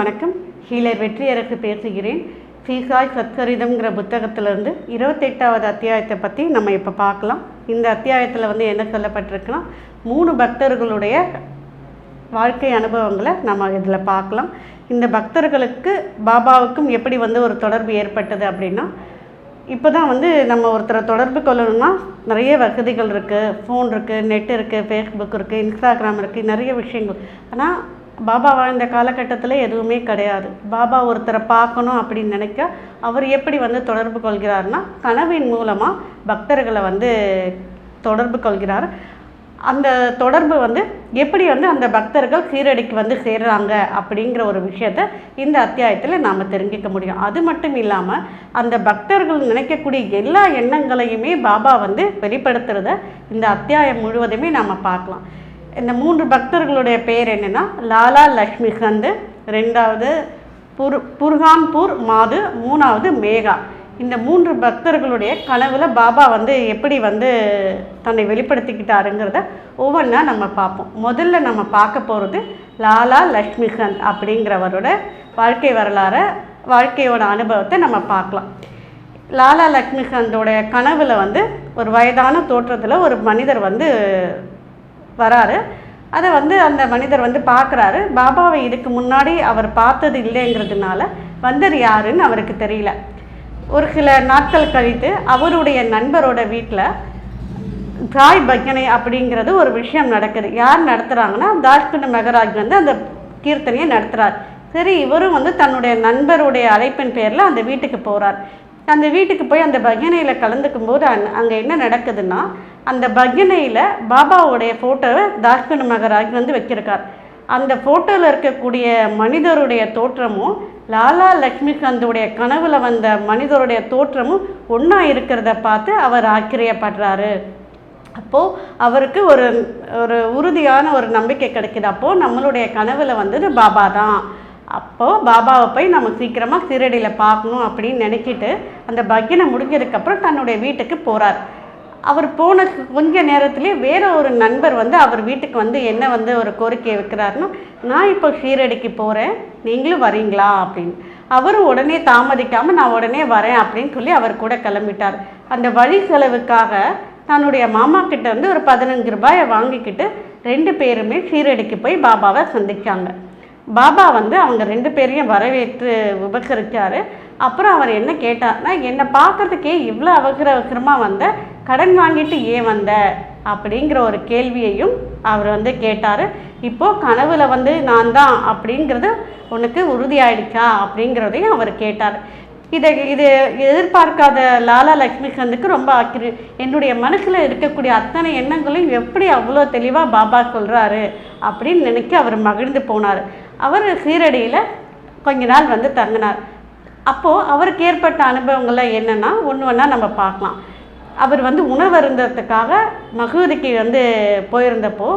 வணக்கம். ஹீலர் வெற்றியரசு பேசுகிறேன். சீசாய் சத்கரிதம்ங்கிற புத்தகத்திலிருந்து இருபத்தெட்டாவது அத்தியாயத்தை பற்றி நம்ம இப்போ பார்க்கலாம். இந்த அத்தியாயத்தில் வந்து என்ன சொல்லப்பட்டிருக்குன்னா மூணு பக்தர்களுடைய வாழ்க்கை அனுபவங்களை நம்ம இதில் பார்க்கலாம். இந்த பக்தர்களுக்கு பாபாவுக்கும் எப்படி வந்து ஒரு தொடர்பு ஏற்பட்டது அப்படின்னா இப்போ தான் வந்து நம்ம ஒருத்தரை தொடர்பு கொள்ளணும்னா நிறைய வசதிகள் இருக்குது ஃபோன் இருக்குது நெட் இருக்குது ஃபேஸ்புக் இருக்குது இன்ஸ்டாகிராம் இருக்குது நிறைய விஷயங்கள். ஆனால் பாபா வாழ்ந்த காலகட்டத்தில் எதுவுமே கிடையாது. பாபா ஒருத்தரை பார்க்கணும் அப்படின்னு நினைக்க அவர் எப்படி வந்து தொடர்பு கொள்கிறார்னா கனவின் மூலமாக பக்தர்களை வந்து தொடர்பு கொள்கிறார். அந்த தொடர்பு வந்து எப்படி வந்து அந்த பக்தர்கள் சீரடிக்கு வந்து சேர்றாங்க அப்படிங்கிற ஒரு விஷயத்த இந்த அத்தியாயத்தில் நாம் தெரிஞ்சுக்க முடியும். அது மட்டும் இல்லாமல் அந்த பக்தர்கள் நினைக்கக்கூடிய எல்லா எண்ணங்களையுமே பாபா வந்து வெளிப்படுத்துறத இந்த அத்தியாயம் முழுவதுமே நாம் பார்க்கலாம். இந்த மூன்று பக்தர்களுடைய பேர் என்னென்னா லாலா லக்ஷ்மிகந்த் ரெண்டாவது புர் புர்ஹான்பூர் மாது மூணாவது மேகா. இந்த மூன்று பக்தர்களுடைய கனவில் பாபா வந்து எப்படி வந்து தன்னை வெளிப்படுத்திக்கிட்டாருங்கிறத ஒவ்வொன்றா நம்ம பார்ப்போம். முதல்ல நம்ம பார்க்க போகிறது லாலா லக்ஷ்மிகந்த் அப்படிங்கிறவரோட வாழ்க்கை வரலாறை வாழ்க்கையோட அனுபவத்தை நம்ம பார்க்கலாம். லாலா லக்ஷ்மிகாந்தோடைய கனவில் வந்து ஒரு வயதான தோற்றத்தில் ஒரு மனிதர் வந்து வராரு. அதை வந்து அந்த மனிதர் வந்து பார்க்குறாரு. பாபாவை இதுக்கு முன்னாடி அவர் பார்த்தது இல்லைங்கிறதுனால வந்தர் யாருன்னு அவருக்கு தெரியல. ஒரு சில நாட்கள் கழித்து அவருடைய நண்பரோட வீட்டில் தாய் பஜனை அப்படிங்கிறது ஒரு விஷயம் நடக்குது. யார் நடத்துகிறாங்கன்னா தாஷ்குண்ட மெகராஜ் வந்து அந்த கீர்த்தனையை நடத்துகிறார் சரி இவரும் வந்து தன்னுடைய நண்பருடைய அழைப்பின் பேரில் அந்த வீட்டுக்கு போகிறார் அந்த வீட்டுக்கு போய் அந்த பஜனையில் கலந்துக்கும் போது அந் அங்கே என்ன நடக்குதுன்னா அந்த பகினையில் பாபாவுடைய ஃபோட்டோவை தாஷ்குண்ட மகராஜ் வந்து வச்சிருக்கார். அந்த ஃபோட்டோவில் இருக்கக்கூடிய மனிதருடைய தோற்றமும் லாலா லக்ஷ்மிகாந்துடைய கனவில் வந்த மனிதருடைய தோற்றமும் ஒன்றா இருக்கிறத பார்த்து அவர் ஆச்சரியப்படுறாரு. அப்போது அவருக்கு ஒரு ஒரு உறுதியான ஒரு நம்பிக்கை கிடைக்குது. அப்போது நம்மளுடைய கனவில் வந்தது பாபா தான். அப்போது பாபாவை போய் நம்ம சீக்கிரமாக சீரடியில் பார்க்கணும் அப்படின்னு நினைக்கிட்டு அந்த பக்கினை முடிஞ்சதுக்கப்புறம் தன்னுடைய வீட்டுக்கு போகிறார் அவர் போன கொஞ்ச நேரத்திலே வேற ஒரு நண்பர் வந்து அவர் வீட்டுக்கு வந்து என்ன வந்து ஒரு கோரிக்கை வைக்கிறாருன்னா நான் இப்போ ஷீரடிக்கு போகிறேன் நீங்களும் வரீங்களா? அப்படின்னு. அவரும் உடனே தாமதிக்காமல் நான் உடனே வரேன் அப்படின்னு சொல்லி அவர் கூட கிளம்பிட்டார். அந்த வழி செலவுக்காக தன்னுடைய மாமா கிட்ட இருந்து ஒரு பதினஞ்சு ரூபாயை வாங்கிக்கிட்டு ரெண்டு பேருமே ஷீரடிக்கு போய் பாபாவை சந்திச்சாங்க. பாபா வந்து அவங்க ரெண்டு பேரையும் வரவேற்று உபசரித்தார் அப்புறம் அவர் என்ன கேட்டார்னா என்னை பார்க்கறதுக்கே இவ்வளோ அவசர அவசரமாக வந்த கடன் வாங்கிட்டு ஏன் வந்த? அப்படிங்கிற ஒரு கேள்வியையும் அவர் வந்து கேட்டார். இப்போது கனவுல வந்து நான் தான் அப்படிங்கிறது உனக்கு உறுதியாயிடுச்சா? அப்படிங்கிறதையும் அவர் கேட்டார். இதை இது எதிர்பார்க்காத லாலா லக்ஷ்மிகாந்துக்கு ரொம்ப ஆக்கிரு என்னுடைய மனசில் இருக்கக்கூடிய அத்தனை எண்ணங்களையும் எப்படி அவ்வளோ தெளிவாக பாபா சொல்கிறாரு அப்படின்னு நினைக்க அவர் மகிழ்ந்து போனார். அவர் சீரடியில் கொஞ்ச நாள் வந்து தங்கினார். அப்போது அவருக்கு ஏற்பட்ட அனுபவங்கள்லாம் என்னென்னா ஒன்று ஒன்றா நம்ம பார்க்கலாம். அவர் வந்து உணவு அருந்ததுக்காக மகூதிக்கு வந்து போயிருந்தப்போ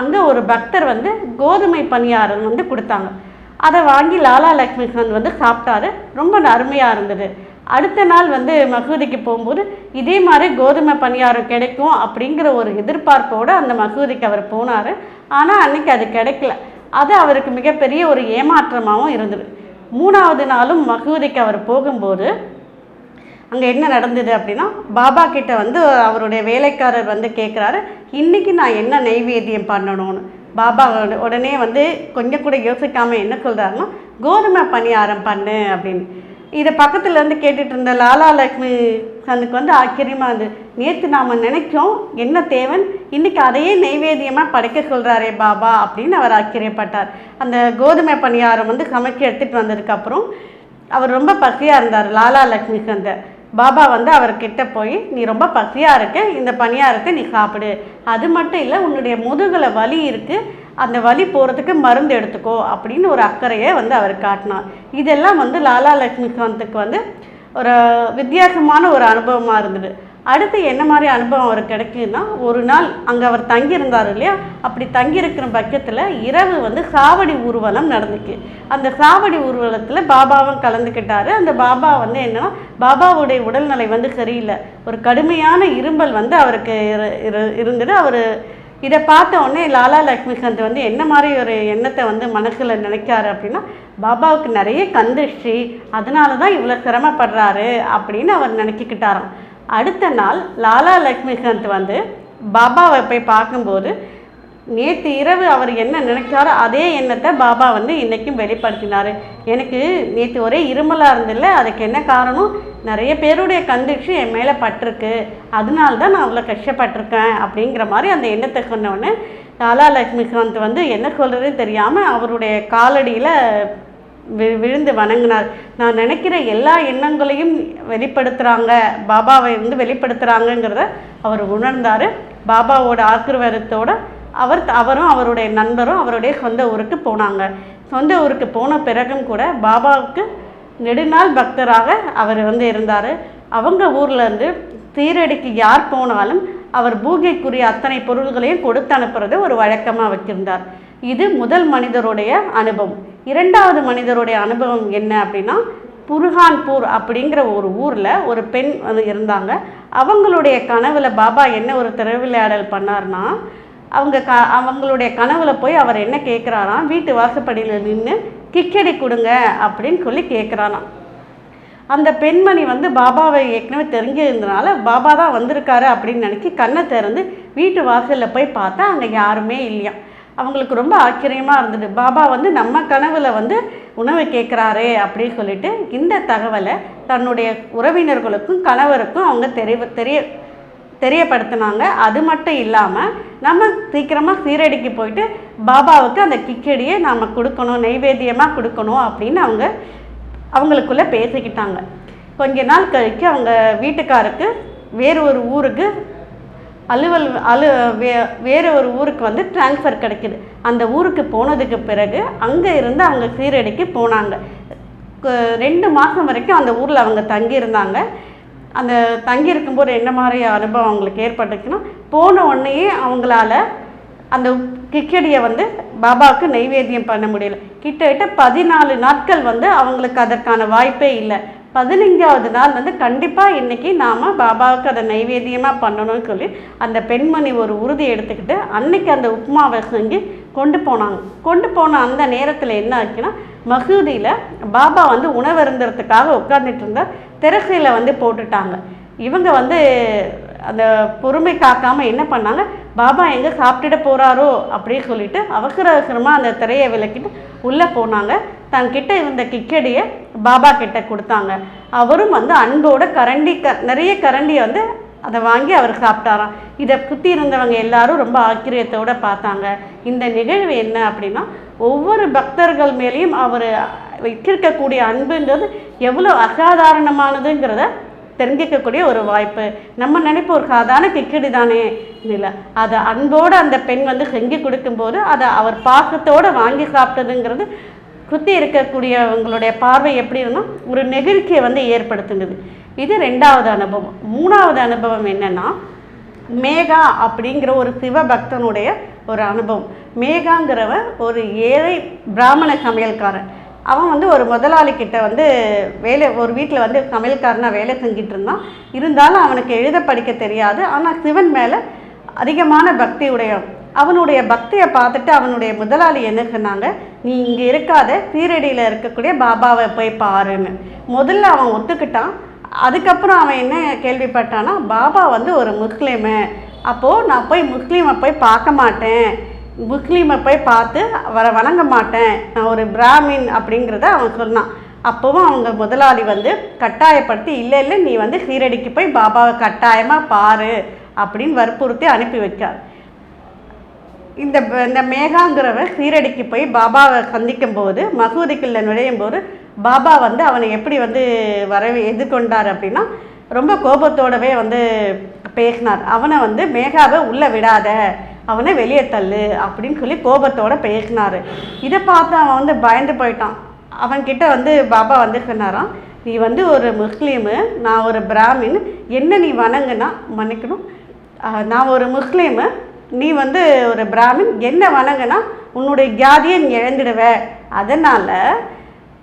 அங்கே ஒரு பக்தர் வந்து கோதுமை பணியாரம் வந்து கொடுத்தாங்க. அதை வாங்கி லாலா லக்ஷ்மிகாந்த் வந்து சாப்பிட்டாரு. ரொம்ப அருமையாக இருந்தது. அடுத்த நாள் வந்து மசூதிக்கு போகும்போது இதே மாதிரி கோதுமை பணியாரம் கிடைக்கும் அப்படிங்கிற ஒரு எதிர்பார்ப்போடு அந்த மசூதிக்கு அவர் போனார். ஆனால் அன்னைக்கு அது கிடைக்கல. அது அவருக்கு மிகப்பெரிய ஒரு ஏமாற்றமாகவும் இருந்தது. மூணாவது நாளும் மசூதிக்கு அவர் போகும்போது அங்கே என்ன நடந்தது அப்படின்னா பாபா கிட்ட வந்து அவருடைய வேலைக்காரர் வந்து கேட்குறாரு இன்றைக்கி நான் என்ன நைவேத்தியம் பண்ணணும்னு? பாபா உடனே வந்து கொஞ்சம் கூட யோசிக்காமல் என்ன சொல்கிறாருன்னா கோதுமை பணியாரம் பண்ணு அப்படின்னு. இதை பக்கத்துலேருந்து கேட்டுட்டு இருந்த லாலா லக்ஷ்மி சனுக்கு வந்து ஆச்சரியமாக இருந்தது நேற்று நாம் நினைச்சோம் என்ன தேவன் இன்றைக்கி அதையே நைவேத்தியமாக படைக்க சொல்கிறாரே பாபா அப்படின்னு அவர் ஆச்சரியப்பட்டார். அந்த கோதுமை பணியாரம் வந்து சமைச்சு எடுத்துகிட்டு வந்ததுக்கப்புறம் அவர் ரொம்ப பசியாக இருந்தார் லாலா லக்ஷ்மி சந்தர் பாபா வந்து அவர்கிட்ட போய் நீ ரொம்ப பசியாக இருக்க இந்த பணியாரத்தை நீ சாப்பிடு. அது மட்டும் இல்லை உன்னுடைய முதுகில் வலி இருக்குது அந்த வலி போகிறதுக்கு மருந்து எடுத்துக்கோ அப்படின்னு ஒரு அக்கறையை வந்து அவர் காட்டினார். இதெல்லாம் வந்து லாலா லக்ஷ்மிகாந்துக்கு வந்து ஒரு வித்தியாசமான ஒரு அனுபவமாக இருந்தது. அடுத்து என்ன மாதிரி அனுபவம் அவர் கிடைக்குதுன்னா ஒரு நாள் அங்கே அவர் தங்கியிருந்தார் இல்லையா? அப்படி தங்கியிருக்கிற பட்சத்தில் இரவு வந்து சாவடி ஊர்வலம் நடந்துச்சு. அந்த சாவடி ஊர்வலத்தில் பாபாவும் கலந்துக்கிட்டார். அந்த பாபா வந்து என்னன்னா பாபாவுடைய உடல்நிலை வந்து சரியில்லை. ஒரு கடுமையான இரும்பல் வந்து அவருக்கு இரு- இரு- இருந்தது. அவர் இதை பார்த்த உடனே லாலா லக்ஷ்மிகாந்த் வந்து என்ன மாதிரி ஒரு எண்ணத்தை வந்து மனசில் நினைக்காரு அப்படின்னா பாபாவுக்கு நிறைய கந்திருஷ்டி அதனால தான் இவ்வளோ சிரமப்படுறாரு அப்படின்னு அவர் நினச்சிக்கிட்டாராம். அடுத்த நாள் லாலா லக்ஷ்மிகாந்த் வந்து பாபாவை போய் பார்க்கும்போது நேற்று இரவு அவர் என்ன நினைச்சாரோ அதே எண்ணத்தை பாபா வந்து இன்றைக்கும் வெளிப்படுத்தினார். எனக்கு நேற்று ஒரே இருமலாக இருந்தில்ல அதுக்கு என்ன காரணம்? நிறைய பேருடைய கண்டிச்சு என் மேலே பட்டிருக்கு. அதனால தான் நான் அவ்வளோ கஷ்டப்பட்டிருக்கேன் அப்படிங்கிற மாதிரி அந்த எண்ணத்தை சொன்னோடனே லாலா லக்ஷ்மிகாந்த் வந்து என்ன சொல்கிறதுன்னு தெரியாமல் அவருடைய காலடியில் வி விழுந்து வணங்கினார். நான் நினைக்கிற எல்லா எண்ணங்களையும் வெளிப்படுத்துகிறாங்க பாபாவை வந்து வெளிப்படுத்துகிறாங்கங்கிறத அவர் உணர்ந்தார். பாபாவோட ஆக்கிரவரத்தோடு அவர் அவரும் அவருடைய நண்பரும் அவருடைய சொந்த ஊருக்கு போனாங்க. சொந்த ஊருக்கு போன பிறகும் கூட பாபாவுக்கு நெடுநாள் பக்தராக அவர் வந்து இருந்தார். அவங்க ஊர்லேருந்து சீரடிக்கு யார் போனாலும் அவர் பூஜைக்குரிய அத்தனை பொருள்களையும் கொடுத்து அனுப்புறது ஒரு வழக்கமாக வச்சிருந்தார். இது முதல் மனிதருடைய அனுபவம். இரண்டாவது மனிதருடைய அனுபவம் என்ன அப்படின்னா புருஹான்பூர் அப்படிங்கிற ஒரு ஊரில் ஒரு பெண் வந்து இருந்தாங்க. அவங்களுடைய கனவில் பாபா என்ன ஒரு திருவிளையாடல் பண்ணார்னா அவங்க க அவங்களுடைய கனவுல போய் அவர் என்ன கேட்குறாராம் வீட்டு வாசப்படியில் நின்று கிக்கடி கொடுங்க அப்படின்னு சொல்லி கேட்குறாராம் அந்த பெண்மணி வந்து பாபாவை ஏற்கனவே தெரிஞ்சிருந்தனால பாபா தான் வந்திருக்காரு அப்படின்னு நினச்சி கண்ணை திறந்து வீட்டு வாசலில் போய் பார்த்தா அங்கே யாருமே இல்லையா அவங்களுக்கு ரொம்ப ஆச்சரியமாக இருந்தது. பாபா வந்து நம்ம கனவில் வந்து உணவு கேட்குறாரே அப்படின்னு சொல்லிட்டு இந்த தகவலை தன்னுடைய உறவினர்களுக்கும் கணவருக்கும் அவங்க தெரிய தெரிய தெரியப்படுத்தினாங்க. அது மட்டும் இல்லாமல் நம்ம சீக்கிரமாக சீரடிக்கு போயிட்டு பாபாவுக்கு அந்த கிச்சடியை நாம் கொடுக்கணும் நைவேத்தியமாக கொடுக்கணும் அப்படின்னு அவங்க அவங்களுக்குள்ளே பேசிக்கிட்டாங்க. கொஞ்ச நாள் கழித்து அவங்க வீட்டுக்காருக்கு வேறு ஒரு ஊருக்கு அலுவல் அலு வே வேறு ஒரு ஊருக்கு வந்து ட்ரான்ஸ்ஃபர் கிடைக்கிது. அந்த ஊருக்கு போனதுக்கு பிறகு அங்கே இருந்து அவங்க சீரடிக்கு போனாங்க. ரெண்டு மாதம் வரைக்கும் அந்த ஊரில் அவங்க தங்கியிருந்தாங்க. அந்த தங்கியிருக்கும்போது என்ன மாதிரி அனுபவம் அவங்களுக்கு ஏற்பட்டுச்சுன்னா போன உடனேயே அவங்களால அந்த கிச்சடியை வந்து பாபாவுக்கு நைவேத்தியம் பண்ண முடியல. கிட்டத்தட்ட பதினாலு நாட்கள் வந்து அவங்களுக்கு அதற்கான வாய்ப்பே இல்லை. பதினைஞ்சாவது நாள் வந்து கண்டிப்பாக இன்றைக்கி நாம் பாபாவுக்கு அதை நைவேத்தியமாக பண்ணணும்னு சொல்லி அந்த பெண்மணி ஒரு உறுதி எடுத்துக்கிட்டு அன்னைக்கு அந்த உப்புமாவை செஞ்சு கொண்டு போனாங்க. கொண்டு போன அந்த நேரத்தில் என்ன ஆச்சுன்னா மசூதியில் பாபா வந்து உணவருந்துறதுக்காக உட்காந்துட்டு இருந்தார். திரசையில் வந்து போட்டுட்டாங்க. இவங்க வந்து அந்த பொறுமை காக்காமல் என்ன பண்ணாங்க? பாபா எங்கே சாப்பிட்டுட போகிறாரோ அப்படின்னு சொல்லிட்டு அவசர அவசரமாக அந்த திரையை விளக்கிட்டு உள்ளே போனாங்க. தன்கிட்ட இருந்த கிக்கடியை பாபா கிட்ட கொடுத்தாங்க. அவரும் வந்து அன்போட கரண்டி க நிறைய கரண்டியை வந்து அதை வாங்கி அவர் சாப்பிட்டாராம். இதை சுற்றி இருந்தவங்க எல்லாரும் ரொம்ப ஆச்சரியத்தோடு பார்த்தாங்க. இந்த நிகழ்வு என்ன அப்படின்னா ஒவ்வொரு பக்தர்கள் மேலேயும் அவர் வச்சிருக்கக்கூடிய அன்புங்கிறது எவ்வளோ அசாதாரணமானதுங்கிறத தெரிஞ்சிக்கக்கூடிய ஒரு வாய்ப்பு. நம்ம நினைப்போம் ஒரு சாதாரண கிக்கடி தானே? இல்லை அதை அன்போடு அந்த பெண் வந்து செஞ்சு கொடுக்கும்போது அதை அவர் பாசத்தோடு வாங்கி சாப்பிட்டதுங்கிறது சுற்றி இருக்கக்கூடியவங்களுடைய பார்வை எப்படி இருந்தால் ஒரு நெகிழ்ச்சியை வந்து ஏற்படுத்துனது. இது ரெண்டாவது அனுபவம். மூணாவது அனுபவம் என்னென்னா மேகா அப்படிங்கிற ஒரு சிவபக்தனுடைய ஒரு அனுபவம். மேகாங்கிறவன் ஒரு ஏழை பிராமண சமையல்காரன். அவன் வந்து ஒரு முதலாளிக்கிட்ட வந்து வேலை ஒரு வீட்டில் வந்து சமையல்காரனாக வேலை செஞ்சிட்டு இருந்தான். இருந்தாலும் அவனுக்கு எழுத படிக்க தெரியாது. ஆனால் சிவன் மேலே அதிகமான பக்தி உடையவன். அவனுடைய பக்தியை பார்த்துட்டு அவனுடைய முதலாளி என்ன சொன்னாங்க? நீ இங்கே இருக்காத சீரடியில் இருக்கக்கூடிய பாபாவை போய் பாருன்னு. முதல்ல அவன் ஒத்துக்கிட்டான். அதுக்கப்புறம் அவன் என்ன கேள்விப்பட்டான்னா பாபா வந்து ஒரு முஸ்லீமு. அப்போது நான் போய் முஸ்லீமை போய் பார்க்க மாட்டேன். முஸ்லீமை போய் பார்த்து அவரை வணங்க மாட்டேன் நான் ஒரு பிராமின் அப்படிங்கிறத அவன் சொன்னான். அப்போவும் அவங்க முதலாளி வந்து கட்டாயப்படுத்தி இல்லை இல்லை நீ வந்து சீரடிக்கு போய் பாபாவை கட்டாயமாக பாரு அப்படின்னு வற்புறுத்தி அனுப்பி வைக்கார் இந்த இந்த மேகாங்கிறவன் சீரடிக்கு போய் பாபாவை சந்திக்கும் போது மசூதிக்குள்ளே நுழையும் போது பாபா வந்து அவனை எப்படி வந்து வரவே எதிர்கொண்டார் அப்படின்னா ரொம்ப கோபத்தோடவே வந்து பேசினார். அவனை வந்து மேகாவை உள்ளே விடாத அவனை வெளியே தள்ளு அப்படின்னு சொல்லி கோபத்தோட பேசினார் இதை பார்த்து அவன் வந்து பயந்து போயிட்டான். அவன்கிட்ட வந்து பாபா வந்து சொன்னாராம் நீ வந்து ஒரு முஸ்லீமு நான் ஒரு பிராமின் என்ன நீ வணங்குனா மன்னிக்கணும். நான் ஒரு முஸ்லீமு நீ வந்து ஒரு பிராமின் என்ன வணங்குனா உன்னுடைய ஜாதியை நீ இழந்துடுவ. அதனால்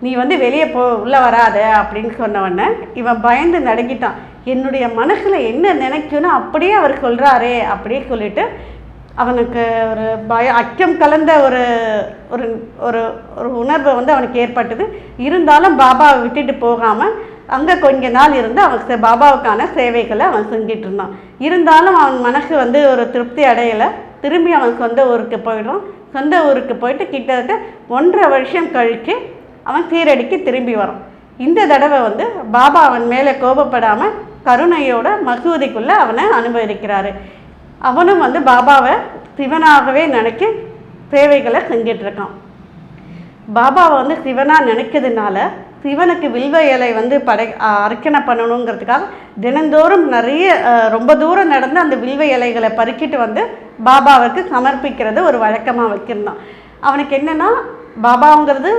நீ வந்து வெளியே போ உள்ளே வராத அப்படின்னு சொன்னவொடனே இவன் பயந்து நடுங்கிட்டான். என்னுடைய மனசில் என்ன நினைக்குன்னு அப்படியே அவர் சொல்கிறாரே அப்படியே சொல்லிட்டு அவனுக்கு ஒரு பய அச்சம் கலந்த ஒரு ஒரு ஒரு ஒரு உணர்வு வந்து அவனுக்கு ஏற்பட்டது. இருந்தாலும் பாபாவை விட்டுட்டு போகாமல் அங்கே கொஞ்ச நாள் இருந்து அவன் பாபாவுக்கான சேவைகளை அவன் செஞ்சிட்டு இருந்தான். இருந்தாலும் அவன் மனசு வந்து ஒரு திருப்தி அடையலை. திரும்பி அவன் சொந்த ஊருக்கு போயிடுறான். சொந்த ஊருக்கு போயிட்டு கிட்டத்தட்ட ஒன்றரை வருஷம் கழித்து அவன் சீரடிக்கு திரும்பி வரான். இந்த தடவை வந்து பாபா அவன் மேலே கோபப்படாமல் கருணையோட மசூதிக்குள்ளே அவனை அனுபவிக்கிறாரு. அவனும் வந்து பாபாவை சிவனாகவே நினைக்க சேவைகளை செஞ்சிட்ருக்கான். பாபாவை வந்து சிவனாக நினைக்கிறதுனால சிவனுக்கு வில்வ இலை வந்து படை அர்ச்சனை பண்ணணுங்கிறதுக்காக தினந்தோறும் நிறைய ரொம்ப தூரம் நடந்து அந்த வில்வ இலைகளை பறிக்கிட்டு வந்து பாபாவுக்கு சமர்ப்பிக்கிறது ஒரு வழக்கமாக வைக்கிருந்தான் அவனுக்கு என்னென்னா பாபாங்கிறது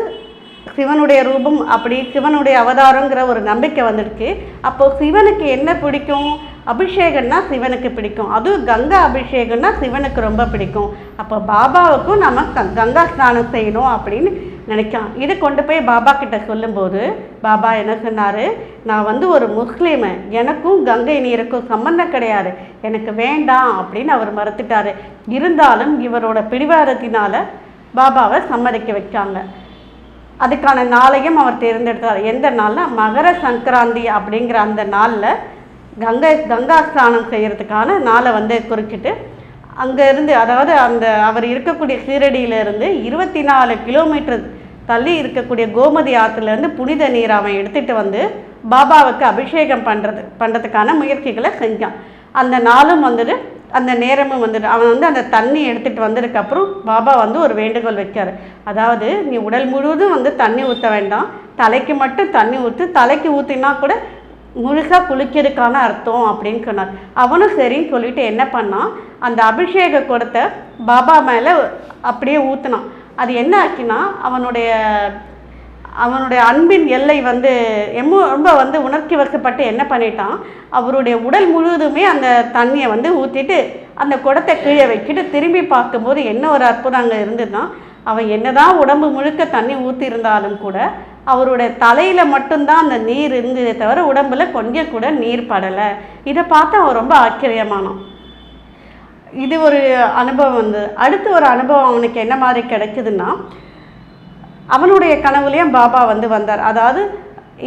சிவனுடைய ரூபம் அப்படி சிவனுடைய அவதாரங்கிற ஒரு நம்பிக்கை வந்துடுச்சு. அப்போது சிவனுக்கு என்ன பிடிக்கும்? அபிஷேகம்னா சிவனுக்கு பிடிக்கும். அதுவும் கங்கா அபிஷேகம்னா சிவனுக்கு ரொம்ப பிடிக்கும். அப்போ பாபாவுக்கும் நம்ம க- கங்கா ஸ்நானம் செய்யணும் அப்படின்னு நினைக்கான் இதை கொண்டு போய் பாபா கிட்ட சொல்லும்போது பாபா என்ன சொன்னார்? நான் வந்து ஒரு முஸ்லீமு. எனக்கும் கங்கை நீருக்கும் சம்மந்தம் கிடையாது. எனக்கு வேண்டாம் அப்படின்னு அவர் மறுத்துட்டாரு. இருந்தாலும் இவரோட பிடிவாரத்தினால் பாபாவை சம்மதிக்க வச்சாங்க. அதுக்கான நாளையும் அவர் தேர்ந்தெடுத்தார். எந்த நாள்னா மகர சங்கராந்தி அப்படிங்கிற அந்த நாளில் கங்கை கங்கா ஸ்நானம் செய்கிறதுக்கான நாளை வந்து குறுக்கிட்டு அங்கேருந்து அதாவது அந்த அவர் இருக்கக்கூடிய சீரடியிலேருந்து இருபத்தி நாலு கிலோமீட்டர் தள்ளி இருக்கக்கூடிய கோமதி ஆற்றுலேருந்து புனித நீர் அவன் எடுத்துகிட்டு வந்து பாபாவுக்கு அபிஷேகம் பண்ணுறது பண்ணுறதுக்கான முயற்சிகளை செஞ்சான். அந்த நாளும் வந்துட்டு அந்த நேரமும் வந்துட்டு அவன் வந்து அந்த தண்ணி எடுத்துகிட்டு வந்ததுக்கப்புறம் பாபா வந்து ஒரு வேண்டுகோள் வைக்கார் அதாவது நீ உடல் முழுவதும் வந்து தண்ணி ஊற்ற வேண்டாம். தலைக்கு மட்டும் தண்ணி ஊற்று தலைக்கு ஊற்றினா கூட முழுசாக குளிக்கிறதுக்கான அர்த்தம் அப்படின்னு சொன்னார். அவனும் சரின்னு சொல்லிட்டு என்ன பண்ணான்? அந்த அபிஷேக குடத்தை பாபா மேலே அப்படியே ஊற்றினான் அது என்ன ஆக்கினா அவனுடைய அவனுடைய அன்பின் எல்லை வந்து எம்ம ரொம்ப வந்து உணர்ச்சி வசப்பட்டு என்ன பண்ணிட்டான்? அவருடைய உடல் முழுவதுமே அந்த தண்ணியை வந்து ஊற்றிட்டு அந்த குடத்தை கீழே வைக்கிட்டு திரும்பி பார்க்கும்போது என்ன ஒரு அற்புதம் அங்கே இருந்ததுன்னா அவன் என்னதான் உடம்பு முழுக்க தண்ணி ஊற்றிருந்தாலும் கூட அவருடைய தலையில் மட்டும்தான் அந்த நீர் இருந்ததே தவிர உடம்புல கொஞ்சம் கூட நீர் படலை. இதை பார்த்து அவன் ரொம்ப ஆச்சரியமானான். இது ஒரு அனுபவம் வந்து. அடுத்து ஒரு அனுபவம் அவனுக்கு என்ன மாதிரி கிடைக்குதுன்னா அவனுடைய கனவுலேயும் பாபா வந்து வந்தார். அதாவது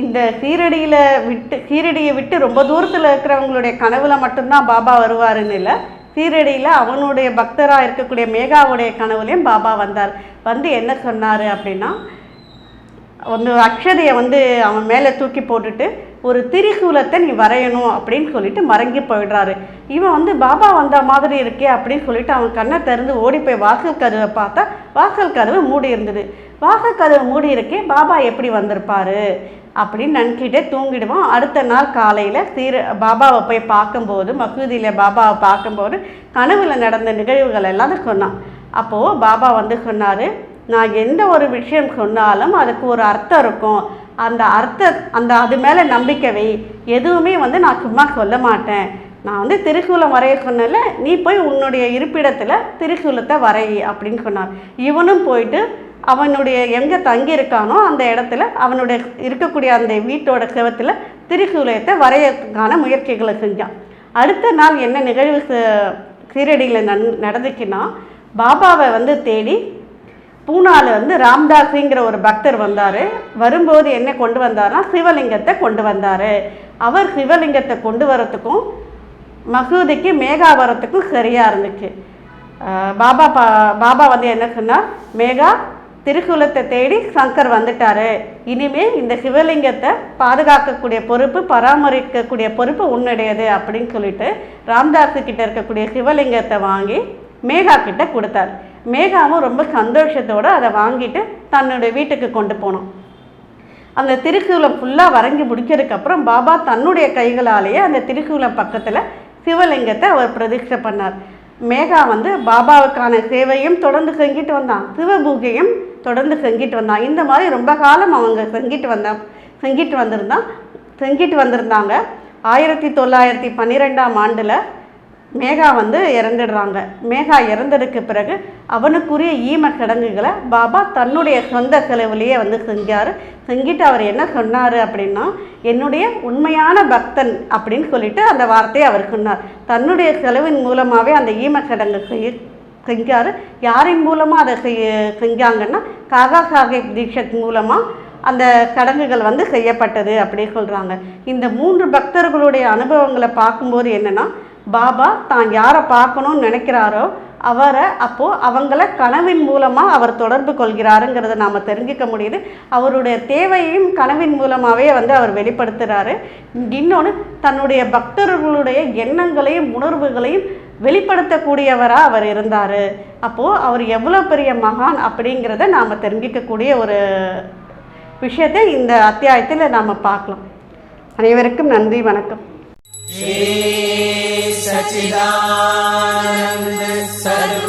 இந்த சீரடியில் விட்டு சீரடியை விட்டு ரொம்ப தூரத்தில் இருக்கிறவங்களுடைய கனவுல மட்டும்தான் பாபா வருவாருன்னு இல்லை சீரடியில் அவனுடைய பக்தராக இருக்கக்கூடிய மேகாவுடைய கனவுலேயும் பாபா வந்தார். வந்து என்ன சொன்னார் அப்படின்னா வந்து அக்ஷதையை வந்து அவன் மேலே தூக்கி போட்டுட்டு ஒரு திரிசூலத்தை நீ வரையணும் அப்படின்னு சொல்லிட்டு மறங்கி போயிடுறாரு. இவன் வந்து பாபா வந்த மாதிரி இருக்கே அப்படின்னு சொல்லிட்டு அவன் கண்ணை திறந்து ஓடி போய் வாசல் கதவை பார்த்தா வாசல் கதவு மூடி இருந்தது. வாசல் கதவு மூடி இருக்கே பாபா எப்படி வந்திருப்பாரு? அப்படின்னு நினச்சிட்டே தூங்கிடுவான். அடுத்த நாள் காலையில் சீர பாபாவை போய் பார்க்கும்போது மசூதியில் பாபாவை பார்க்கும்போது கனவில் நடந்த நிகழ்வுகள் எல்லாம் சொன்னான். அப்போது பாபா வந்து சொன்னார் நான் எந்த ஒரு விஷயம் சொன்னாலும் அதுக்கு ஒரு அர்த்தம் இருக்கும். அந்த அர்த்த அந்த அது மேலே நம்பிக்கை வை. எதுவுமே வந்து நான் சும்மா சொல்ல மாட்டேன். நான் வந்து திருக்குளம் வரைய சொன்னல நீ போய் உன்னுடைய இருப்பிடத்தில் திருக்குளத்தை வரை அப்படின்னு சொன்னார் இவனும் போயிட்டு அவனுடைய எங்கே தங்கியிருக்கானோ அந்த இடத்துல அவனுடைய இருக்கக்கூடிய அந்த வீட்டோட செவத்தில் திரிசூலத்தை வரையறதுக்கான முயற்சிகளை செஞ்சான். அடுத்த நாள் என்ன நிகழ்வு சீரடியில் நன் நடந்துச்சுன்னா பாபாவை வந்து தேடி பூனால வந்து ராம்தாஸுங்கிற ஒரு பக்தர் வந்தார். வரும்போது என்ன கொண்டு வந்தார்னா சிவலிங்கத்தை கொண்டு வந்தார். அவர் சிவலிங்கத்தை கொண்டு வரத்துக்கும் மசூதிக்கு மேகா வரத்துக்கும் சரியாக இருந்துச்சு. பாபா பா பாபா வந்து என்ன சொன்னார் மேகா திருக்குலத்தை தேடி சங்கர் வந்துட்டார். இனிமேல் இந்த சிவலிங்கத்தை பாதுகாக்கக்கூடிய பொறுப்பு பராமரிக்கக்கூடிய பொறுப்பு உன்னுடையது அப்படின்னு சொல்லிட்டு ராம்தாஸு கிட்ட இருக்கக்கூடிய சிவலிங்கத்தை வாங்கி மேகா கிட்ட கொடுத்தார். மேகாவும் ரொம்ப சந்தோஷத்தோடு அதை வாங்கிட்டு தன்னுடைய வீட்டுக்கு கொண்டு போனான். அந்த திருசூலம் ஃபுல்லாக வரைஞ்சி முடிச்சதுக்கப்புறம் பாபா தன்னுடைய கைகளாலேயே அந்த திருசூலம் பக்கத்தில் சிவலிங்கத்தை அவர் பிரதிஷ்டை பண்ணார். மேகா வந்து பாபாவுக்கான சேவையும் தொடர்ந்து செஞ்சிட்டு வந்தான். சிவபூஜையும் தொடர்ந்து செஞ்சிட்டு வந்தான். இந்த மாதிரி ரொம்ப காலம் அவங்க செஞ்சிட்டு வந்தான் செஞ்சிட்டு வந்திருந்தான். செஞ்சிட்டு வந்திருந்தாங்க. ஆயிரத்தி தொள்ளாயிரத்தி பன்னிரெண்டாம் ஆண்டில் மேகா வந்து இறந்துடுறாங்க. மேகா இறந்ததுக்கு பிறகு அவனுக்குரிய ஈம சடங்குகளை பாபா தன்னுடைய சொந்த செலவுலேயே வந்து செஞ்சார். செஞ்சுட்டு அவர் என்ன சொன்னார் அப்படின்னா என்னுடைய உண்மையான பக்தன் அப்படின்னு சொல்லிட்டு அந்த வார்த்தையை அவர் சொன்னார். தன்னுடைய செலவின் மூலமாகவே அந்த ஈம சடங்கு செய்ய செஞ்சார். யாரின் மூலமாக அதை செய் செஞ்சாங்கன்னா காகா சாஹேப் தீக்ஷத் மூலமாக அந்த சடங்குகள் வந்து செய்யப்பட்டது அப்படி சொல்கிறாங்க இந்த மூன்று பக்தர்களுடைய அனுபவங்களை பார்க்கும்போது என்னென்னா பாபா தான் யாரை பார்க்கணும்னு நினைக்கிறாரோ அவரை அப்போது அவங்கள கனவின் மூலமாக அவர் தொடர்பு கொள்கிறாருங்கிறத நாம் தெரிஞ்சுக்க முடியுது. அவருடைய தேவையையும் கனவின் மூலமாகவே வந்து அவர் வெளிப்படுத்துகிறாரு இன்னொன்று தன்னுடைய பக்தர்களுடைய எண்ணங்களையும் உணர்வுகளையும் வெளிப்படுத்தக்கூடியவராக அவர் இருந்தார். அப்போது அவர் எவ்வளோ பெரிய மகான் அப்படிங்கிறத நாம் தெரிஞ்சிக்கக்கூடிய ஒரு விஷயத்தை இந்த அத்தியாயத்தில் நாம் பார்க்கலாம். அனைவருக்கும் நன்றி வணக்கம். सचिदानन्द सर्व